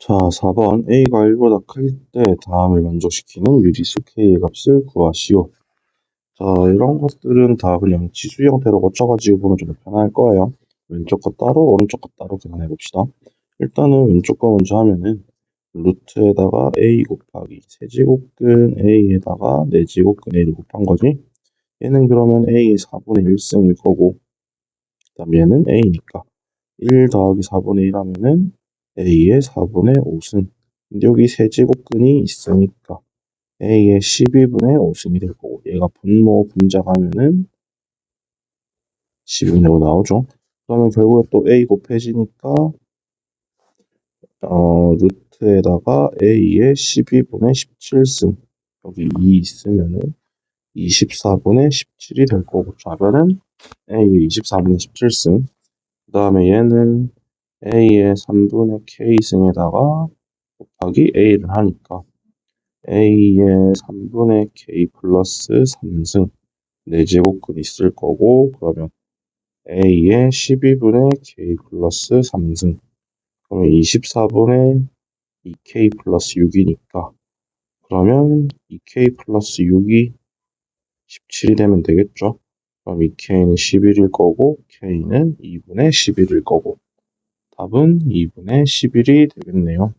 자, 4번 a가 1보다 클 때 다음을 만족시키는 유리수 k의 값을 구하시오. 자, 이런 것들은 다 그냥 지수 형태로 고쳐가지고 보면 좀 편할 거예요. 왼쪽 거 따로, 오른쪽 거 따로 계산해 봅시다. 일단은 왼쪽 거 먼저 하면은 루트에다가 a 곱하기 세제곱근 a에다가 4제곱근 a를 곱한 거지. 얘는 그러면 a의 4분의 1승일 거고 그 다음 얘는 a니까 1 더하기 4분의 1 하면은 a의 4분의 5승. 근데 여기 세제곱근이 있으니까 a의 12분의 5승이 될 거고 얘가 분모 분자가면은 12분의 5 나오죠. 그러면 결국에 또 a 곱해지니까 어, 루트에다가 a의 12분의 17승 여기 2 있으면은 24분의 17이 될 거고 좌변은 a의 24분의 17승 그 다음에 얘는 a의 3분의 k승에다가 곱하기 a를 하니까 a의 3분의 k 플러스 3승 4제곱근 있을 거고 그러면 a의 12분의 k 플러스 3승 그러면 24분의 2k 플러스 6이니까 그러면 2k 플러스 6이 17이 되면 되겠죠. 그럼 2k는 11일 거고 k는 2분의 11일 거고 답은 2분의 11이 되겠네요.